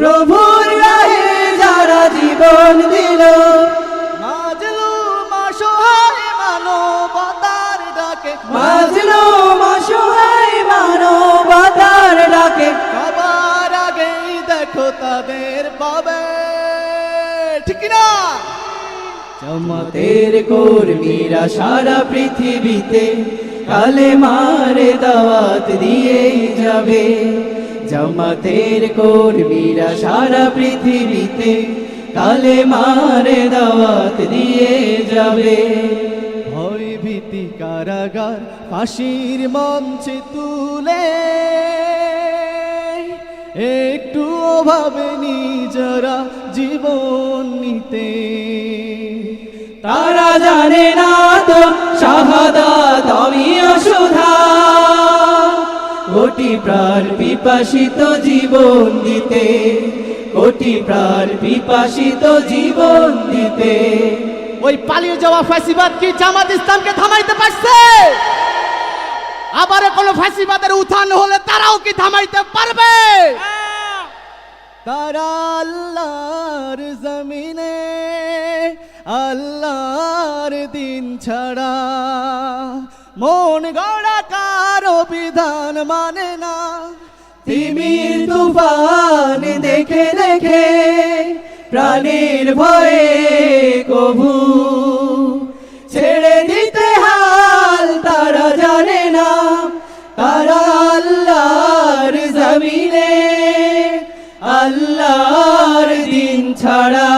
প্রভুর রাহে যারা জীবন দিল। মাজলু মাসোহায় মানবতার ডাকে। মাজলো অসহায় মানবতার ডাকে। সবার আগেই দেখো তাদের পাবে। ঠিক না জমাতের কর্মীরা সারা পৃথিবীতে কালে মারে দাওয়াত দিয়েই যাবে। জমাতের কর্মীরা সারা পৃথিবীতে কালে মারে দাওয়াত দিয়ে যাবে। ভয় ভীতি কারাগার ফাঁসির মঞ্চে তুলে একটু ভাবেনি যারা জীবন নিতে। তারা জানে না তো শাহাদাত অমীয় সুধা কোটি প্রাণ পিপাসিত জীবন দিতে কোটি প্রাণ পিপাসিত জীবন দিতে। ওই পালিয়ে যাওয়া ফাঁসিবাদ কি জামাত ইসলামকে থামাইতে পারছে? আবার কোনো ফাঁসিবাদের উত্থান হলে তারাও কি থামাইতে পারবে? তারা আল্লাহর জমিনে আল্লাহর দিন ছাড়া মন গড়া কারও বিধান মানে না। তিমির তুফান দেখে দেখে প্রাণীর ভয়ে কভু ছেড়ে দিতে হাল তারা জানে না। তারা আল্লাহর জমিনে আল্লাহর দিন ছাড়া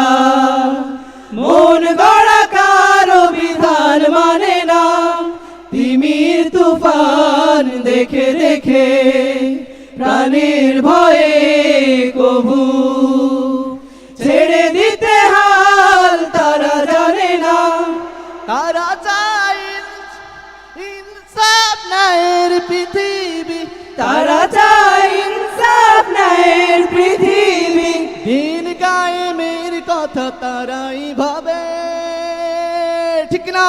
প্রাণের ভয়ে কভু ছেড়ে দিতে হাল তারা জানে না। তারা চাই ইনসাফ নায়ের পৃথিবী। তারা চায় ইনসাফ পৃথিবী। দিন কায়েমের কথা তারাই ভাবে। ঠিক না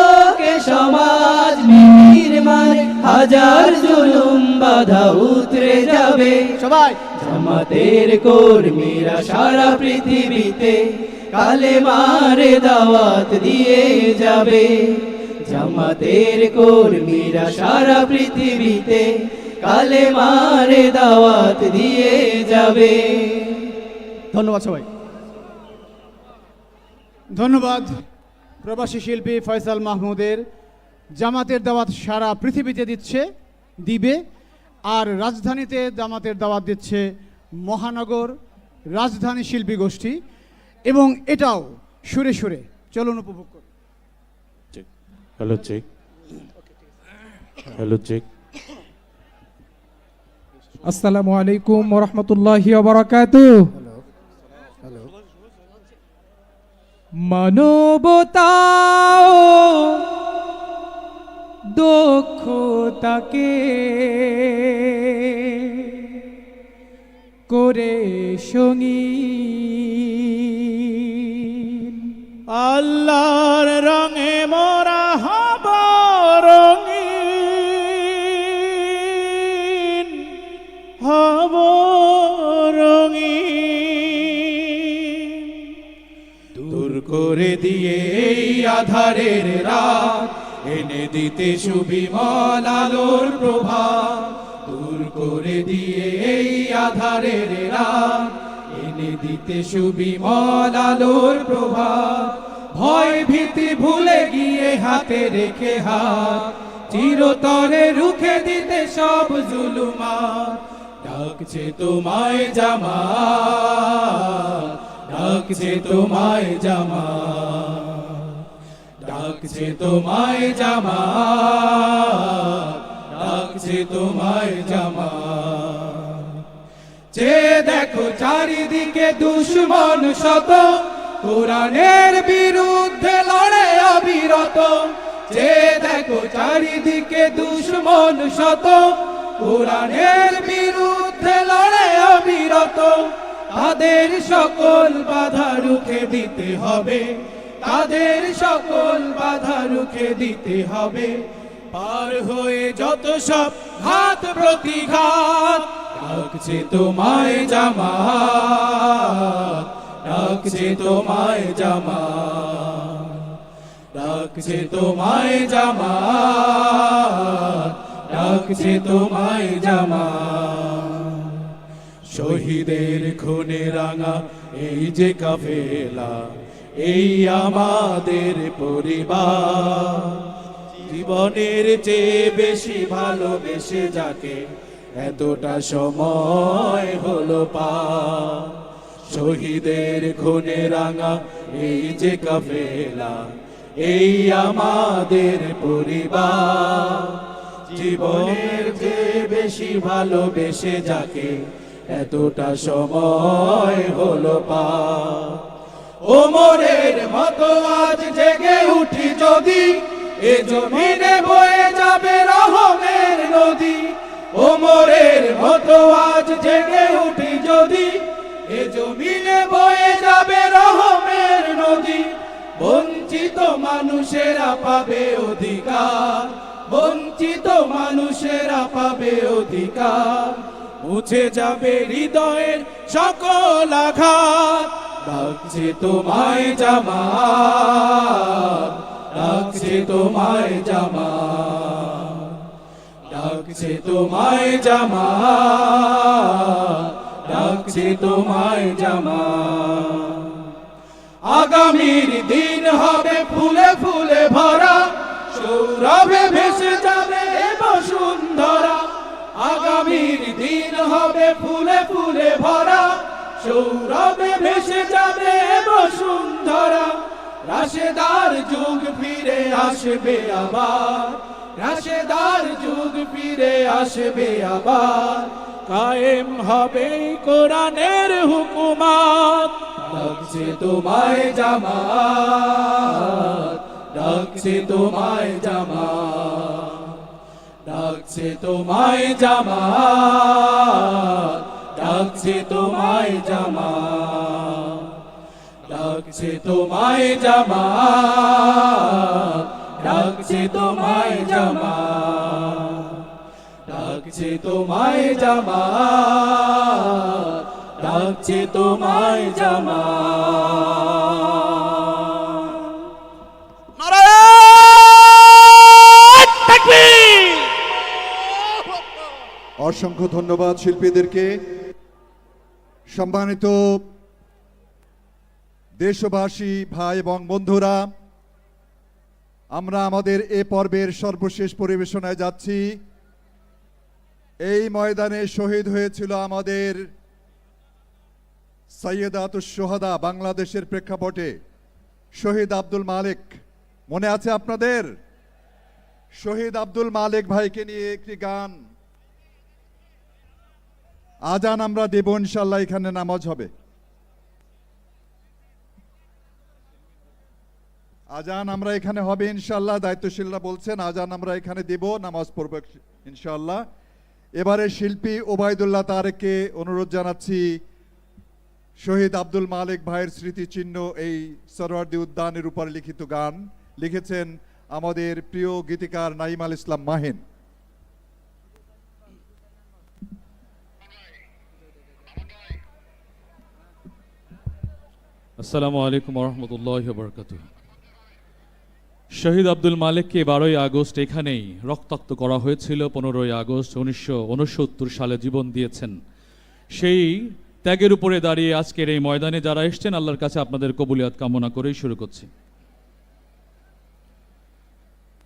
হাজার জুলুম বাধা উতরে যাবে। সবাই। জামাতের কর্মীরা সারা পৃথিবীতে কালে মারে দাওয়াত দিয়ে যাবে। জামাতের কর্মীরা সারা পৃথিবীতে কালে মারে দাওয়াত দিয়ে যাবে। ধন্যবাদ সবাই। ধন্যবাদ। প্রবাসী শিল্পী ফয়সাল মাহমুদের জামাতের দাওয়াত সারা পৃথিবীতে দিচ্ছে দিবে। আর রাজধানীতে জামাতের দাওয়াত দিচ্ছে মহানগর রাজধানী শিল্পী গোষ্ঠী। এবং এটাও সুরে সুরে। চলুন উপভোগ করুন। Hello Hello, hello check. আসসালামু আলাইকুম ওরহমতুল্লাহি ওবরাকাত মানবতা দক্ষতাকে করে সঙ্গী আল্লাহর রঙে মোরা হব রঙিন হব রঙিন। দূর করে দিয়ে আধারের রাত এনে দিতে সুবিমল আলোর প্রভা দূর করে দিয়ে এই আধারের রাত এনে দিতে সুবিমল আলোর প্রভা ভয় ভীতি ভুলে গিয়ে হাতে রেখে হাত। চিরতরে রুখে দিতে সব জুলুমা ডাকছে তোমায় জামা ডাকছে তোমায় জামা ডাকছে তোমায় জামা ডাকছে তোমায় জামা যে দেখো চারিদিকে দুশ্মন শত, কোরআনের বিরুদ্ধে লড়ে অবিরত। যে দেখো চারিদিকে দুশ্মন শত, কোরআনের বিরুদ্ধে লড়ে অবিরত। তাদের সকল বাধা রুখে দিতে হবে। তাদের সকল বাধা রুখে দিতে হবে। পার হয়ে যত সব ঘাত প্রতিঘাত ডাকছে তোমায় জামাত ডাকছে তোমায় জামাত ডাকছে তোমায় জামাত ডাকছে তোমায় জামাত। শহীদের খুনে রাঙা এই যে কাফেলা এই আমাদের পরিবার। জীবনের চেয়ে বেশি ভালোবেসে যাকে এতটা সময় হলো পা। শহীদের খুনে রাঙা এই যে কাফেলা, এই আমাদের পরিবার। জীবনের যে বেশি ভালোবেসে যাকে এতটা সময় হলো পা। ওমরের মতো আজ জেগে উঠি যদি, এ জমিনে বয়ে যাবে রহমের নদী। ওমরের মতো আজ জেগে উঠি যদি, এ জমিনে বয়ে যাবে রহমের নদী। বঞ্চিত মানুষেরা পাবে অধিকার, বঞ্চিত মানুষেরা পাবে অধিকার। মুছে যাবে হৃদয়ের সকল আঘাত। ডাকছে তোমায় জামা ডাকছে তোমায় জামাত ডাকছে তোমায় জামা ডাকছে তোমায় জামাত। আগামীর দিন হবে ফুলে ফুলে ভরা, সৌরভে ভেসে যাবে এ বসুন্ধরা। আগামীর দিন হবে ফুলে ফুলে ভরা সৌরভে ভেসে যাবে বসুন্ধরা। রাশেদার যুগ ফিরে আসবে আবার। রাশেদার যুগ ফিরে আসবে আবার। কায়েম হবে কোরআনের হুকুমাত। ডাকছে তোমায় জামাত। ডাকছে তোমায় জামাত। ডাকছে তোমায় জামাত। ডাকছে তোমায় জামা ডাকছে তোমায় জামাত ডাকছে তোমায় জামাত ডাকছে তোমায় জামাত ডাকছে তোমায় জামা। অসংখ্য ধন্যবাদ শিল্পীদেরকে। সম্মানিত দেশবাসী, ভাই এবং বন্ধুরা, আমরা আমাদের এ পর্বের সর্বশেষ পরিবেশনায় যাচ্ছি। এই ময়দানে শহীদ হয়েছিল আমাদের সৈয়দাতুস সোহাদা, বাংলাদেশের প্রেক্ষাপটে। শহীদ আব্দুল মালিক, মনে আছে আপনাদের? শহীদ আব্দুল মালিক ভাইকে নিয়ে একটি গান আজান আমরা দেব ইনশাল্লাহ এখানে নামাজ হবে। আজান আমরা এখানে হবে ইনশাল্লাহ দায়িত্বশীলরা বলছেন আজান আমরা এখানে দেব, নামাজ পড়ব ইনশাল্লাহ এবারে শিল্পী ওবায়দুল্লাহ তারেককে অনুরোধ জানাচ্ছি, শহীদ আব্দুল মালিক ভাইয়ের স্মৃতিচিহ্ন, এই সরওয়ার্দি উদ্যানের উপর লিখিত গান লিখেছেন আমাদের প্রিয় গীতিকার নাইম আল ইসলাম মাহিন। আসসালামু আলাইকুম রহমতুল্লাহ বরকাত শহীদ আব্দুল মালিককে বারোই আগস্ট এখানেই রক্তাক্ত করা হয়েছিল। পনেরোই আগস্ট উনিশশো উনসত্তর সালে জীবন দিয়েছেন। সেই ত্যাগের উপরে দাঁড়িয়ে আজকের এই ময়দানে যারা এসছেন, আল্লাহর কাছে আপনাদের কবুলিয়াত কামনা করেই শুরু করছি।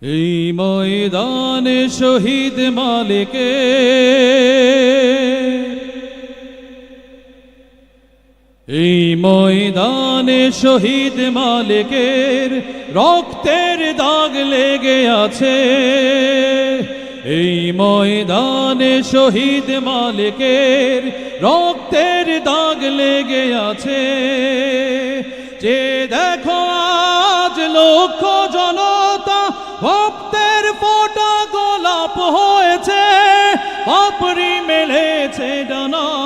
এই ময়দানে শহীদ মালিকে এই ময়দানে শহীদ মালিকের রক্তের দাগ লেগে আছে। এই ময়দানে শহীদ মালিকের রক্তের দাগ লেগে আছে। যে দেখো আজ লক্ষ জনতা ভক্তের ফোটা গোলাপ হয়েছে, পাপড়ি মেলেছে ডানা।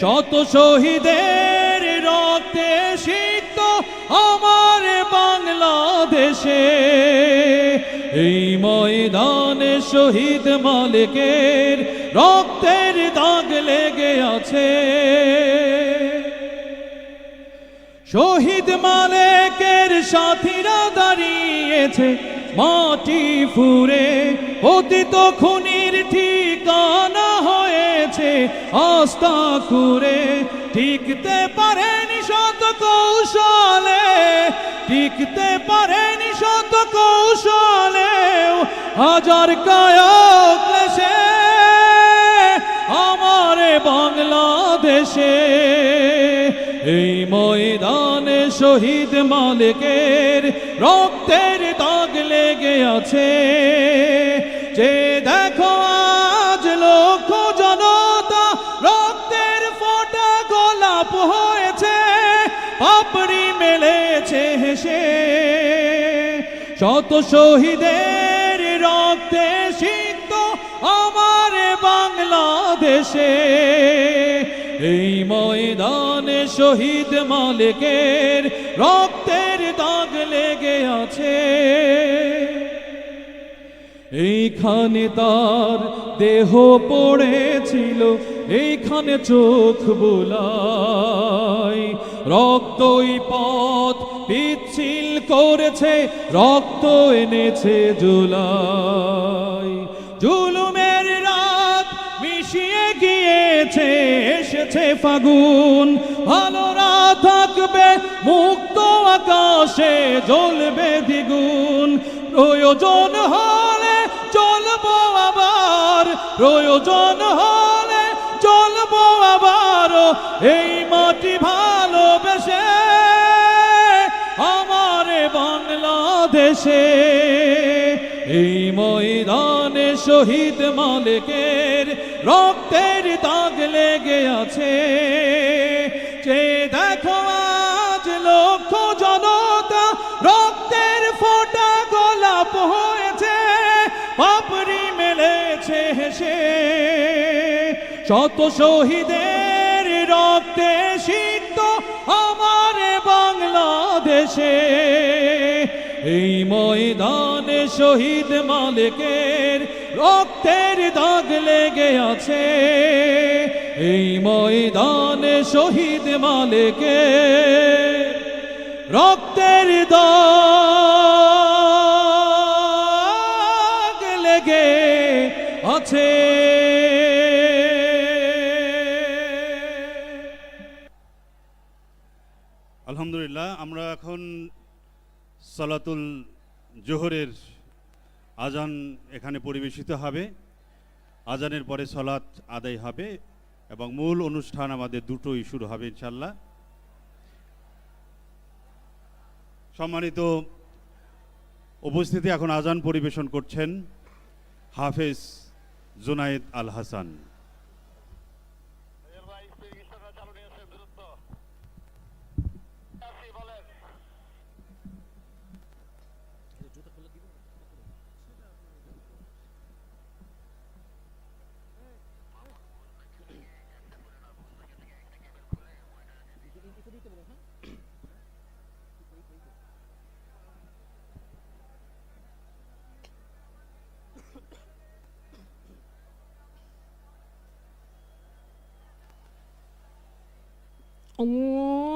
শত শহীদের রক্তে সিক্ত আমার বাংলাদেশে, এই ময়দানে শহীদ মালিকের রক্তের দাগ লেগে আছে। শহীদ মালিকের সাথীরা দাঁড়িয়েছে মাটি ফুরে অতীত ঠিকানা আস্থা করে টিকতে পারেনি শত কৌশলে, টিকতে পারেনি শত কৌশলে হাজার ক্লেশে আমার বাংলাদেশে। এই ময়দানে শহীদ মালিকের রক্তের দাগ লেগে আছে। যে দেখো গোলাপ হয়েছে, পাপড়ি মেলেছে হেসে। শত শহীদের রক্তে সিক্ত আমার বাংলাদেশে। এই ময়দানে শহীদ মালিকের রক্তের দাগ লেগে আছে। এইখানে তার দেহ পড়েছিল এইখানে চোখ বোলাই। রক্তই পথ পিচ্ছিল করেছে, রক্ত এনেছে জুলাই। জুলুমের রাত মিশিয়ে গিয়েছে, এসেছে ফাগুন। ভালোরা থাকবে, মুক্ত আকাশে জ্বলবে দ্বিগুণ। প্রয়োজন হলে চলবো আবার, প্রয়োজন হলে এই মাটি ভালোবেসে আমার বাংলাদেশে। এই ময়দানে শহীদ মালিকের রক্তের দাগ লেগে আছে। যে দেখো আজ লক্ষ জনতা রক্তের ফোটা গোলাপ হয়েছে, পাপড়ি মেলেছে হেসে। শত শহীদের রক্তে সিক্ত আমার বাংলাদেশে। এই ময়দানে শহীদ মালিকের রক্তের দাগ লেগে আছে। এই ময়দানে শহীদ মালিকের রক্তের দাগ আলহামদুলিল্লাহ, আমরা এখন সালাতুল জোহরের আজান এখানে পরিবেশিত হবে। আজানের পরে সলাত আদায় হবে এবং মূল অনুষ্ঠান আমাদের দুটোই শুরু হবে ইনশাল্লাহ সম্মানিত উপস্থিতি এখন আজান পরিবেশন করছেন হাফেজ জুনায়েদ আল হাসান। 哦。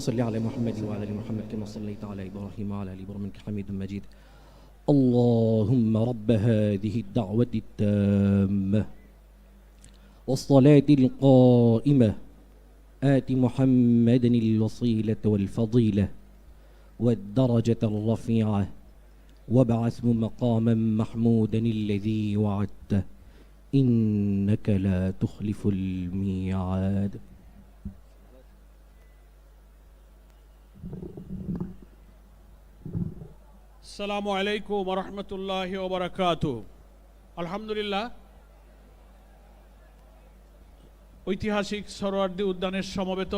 صل على محمد وعلى آل محمد كما صليت على إبراهيم وعلى آل إبراهيم إنك حميد مجيد. اللهم رب هذه الدعوة التامة والصلاة القائمة. آت محمدا الوصيله والفضيلة والدرجة الرفيعة وابعثه مقاما محمودا الذي وعدته. إنك لا تخلف الميعاد. আসসালামু আলাইকুম রহমতুল্লাহ ওবরাকাত আলহামদুলিল্লাহ ঐতিহাসিক সরোয়ার্দী উদ্যানের সমবেত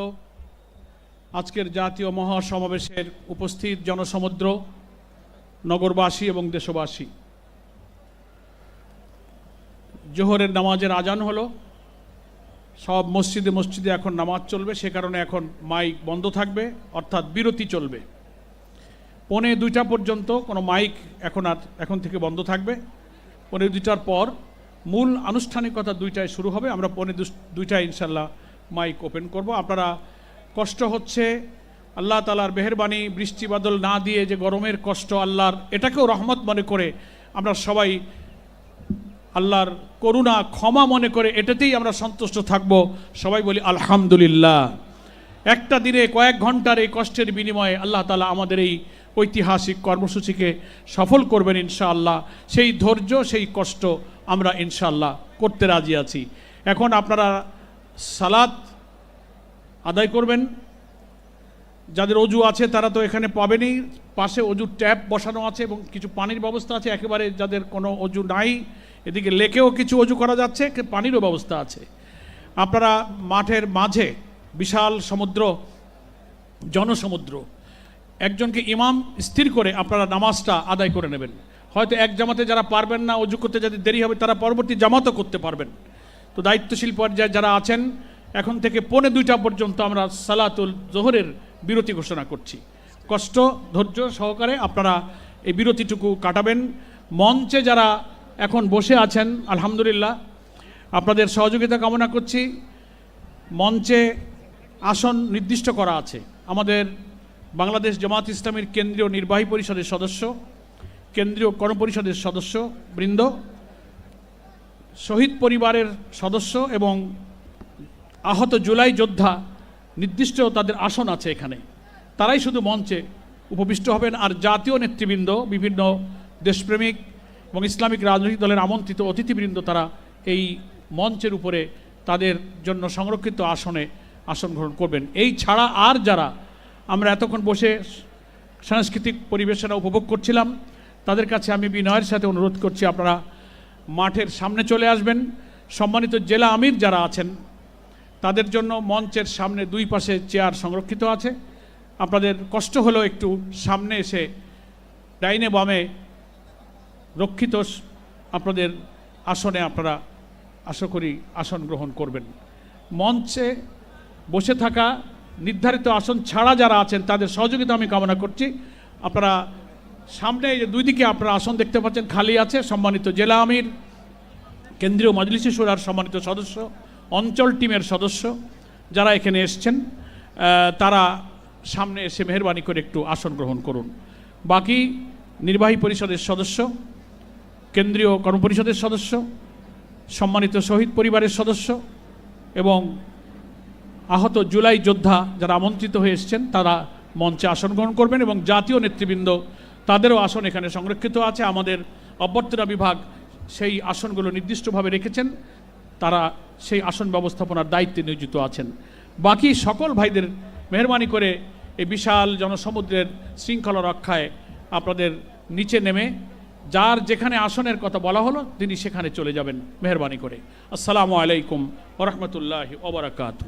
আজকের জাতীয় মহাসমাবেশের উপস্থিত জনসমুদ্র, নগরবাসী এবং দেশবাসী। জোহরের নামাজের আজান হলো। সব মসজিদে মসজিদে এখন নামাজ চলবে, সে কারণে এখন মাইক বন্ধ থাকবে, অর্থাৎ বিরতি চলবে। পৌনে দুইটা পর্যন্ত কোনো মাইক এখন আর এখন থেকে বন্ধ থাকবে। পৌনে দুইটার পর মূল আনুষ্ঠানিকতা দুইটায় শুরু হবে, আমরা পৌনে দুইটায় ইনশাল্লাহ মাইক ওপেন করব। আপনারা কষ্ট হচ্ছে, আল্লাহ তালার মেহরবানি, বৃষ্টি বাদল না দিয়ে যে গরমের কষ্ট, আল্লাহর, এটাকেও রহমত মনে করে আমরা সবাই আল্লাহর করুণা, ক্ষমা মনে করে এটাতেই আমরা সন্তুষ্ট থাকব। সবাই বলি, আলহামদুলিল্লাহ। একটা দিনে কয়েক ঘণ্টার এই কষ্টের বিনিময়ে আল্লাহ তালা আমাদের এই ঐতিহাসিক কর্মসূচিকে সফল করবেন ইনশাআল্লাহ। সেই ধৈর্য, সেই কষ্ট আমরা ইনশাআল্লাহ করতে রাজি আছি। এখন আপনারা সালাত আদায় করবেন। যাদের অজু আছে তারা তো এখানে পাবেনই পাশে অজুর ট্যাপ বসানো আছে এবং কিছু পানির ব্যবস্থা আছে। একেবারে যাদের কোনো অজু নাই এদিকে লেকেও কিছু অজু করা যাচ্ছে পানিরও ব্যবস্থা আছে। আপনারা মাঠের মাঝে বিশাল সমুদ্র, জনসমুদ্র, একজনকে ইমাম স্থির করে আপনারা নামাজটা আদায় করে নেবেন। হয়তো এক জামাতে যারা পারবেন না, অজু করতে যাদের দেরি হবে, তারা পরবর্তী জামাতও করতে পারবেন। তো দায়িত্বশীল পর্যায়ে যারা আছেন, এখন থেকে পৌনে দুইটা পর্যন্ত আমরা সালাতুল জোহরের বিরতি ঘোষণা করছি। কষ্ট, ধৈর্য সহকারে আপনারা এই বিরতিটুকু কাটাবেন। মঞ্চে যারা এখন বসে আছেন, আলহামদুলিল্লাহ। আপনাদের সহযোগিতা কামনা করছি। মঞ্চে আসন নির্দিষ্ট করা আছে। আমাদের বাংলাদেশ জামাত ইসলামের কেন্দ্রীয় নির্বাহী পরিষদের সদস্য, কেন্দ্রীয় কর্মপরিষদের সদস্য বৃন্দ, শহীদ পরিবারের সদস্য এবং আহত জুলাই যোদ্ধা নির্দিষ্ট তাদের আসন আছে এখানে। তারাই শুধু মঞ্চে উপবিষ্ট হবেন। আর জাতীয় নেতৃবৃন্দ, বিভিন্ন দেশপ্রেমিক এবং ইসলামিক রাজনৈতিক দলের আমন্ত্রিত অতিথিবৃন্দ তারা এই মঞ্চের উপরে তাদের জন্য সংরক্ষিত আসনে আসন গ্রহণ করবেন। এই ছাড়া আর যারা আমরা এতক্ষণ বসে সাংস্কৃতিক পরিবেশনা উপভোগ করছিলাম, তাদের কাছে আমি বিনয়ের সাথে অনুরোধ করছি, আপনারা মাঠের সামনে চলে আসবেন। সম্মানিত জেলা আমির যারা আছেন, তাদের জন্য মঞ্চের সামনে দুই পাশে চেয়ার সংরক্ষিত আছে। আপনাদের কষ্ট হলো একটু সামনে এসে ডাইনে বামে রক্ষিত আপনাদের আসনে আপনারা আশা করি আসন গ্রহণ করবেন। মঞ্চে বসে থাকা নির্ধারিত আসন ছাড়া যারা আছেন, তাদের সহযোগিতা আমি কামনা করছি। আপনারা সামনে যে দুই দিকে আপনারা আসন দেখতে পাচ্ছেন, খালি আছে, সম্মানিত জেলা আমির, কেন্দ্রীয় মজলিসি সুরার সম্মানিত সদস্য, অঞ্চল টিমের সদস্য যারা এখানে এসছেন তারা সামনে এসে মেহরবানি করে একটু আসন গ্রহণ করুন। বাকি নির্বাহী পরিষদের সদস্য কেন্দ্রীয় কর্মপরিষদের সদস্য, সম্মানিত শহীদ পরিবারের সদস্য এবং আহত জুলাই যোদ্ধা যারা আমন্ত্রিত হয়ে এসছেন, তারা মঞ্চে আসন গ্রহণ করবেন এবং জাতীয় নেতৃবৃন্দ তাদেরও আসন এখানে সংরক্ষিত আছে। আমাদের অভ্যর্থনা বিভাগ সেই আসনগুলো নির্দিষ্টভাবে রেখেছেন। তারা সেই আসন ব্যবস্থাপনার দায়িত্বে নিয়োজিত আছেন। বাকি সকল ভাইদের মেহরবানি করে এই বিশাল জনসমুদ্রের শৃঙ্খলা রক্ষায় আপনাদের নিচে নেমে যার যেখানে আসনের কথা বলা হলো, তিনি সেখানে চলে যাবেন, মেহরবানি করে। আসসালামু আলাইকুম ওরহমতুল্লাহ ওবরাকাতু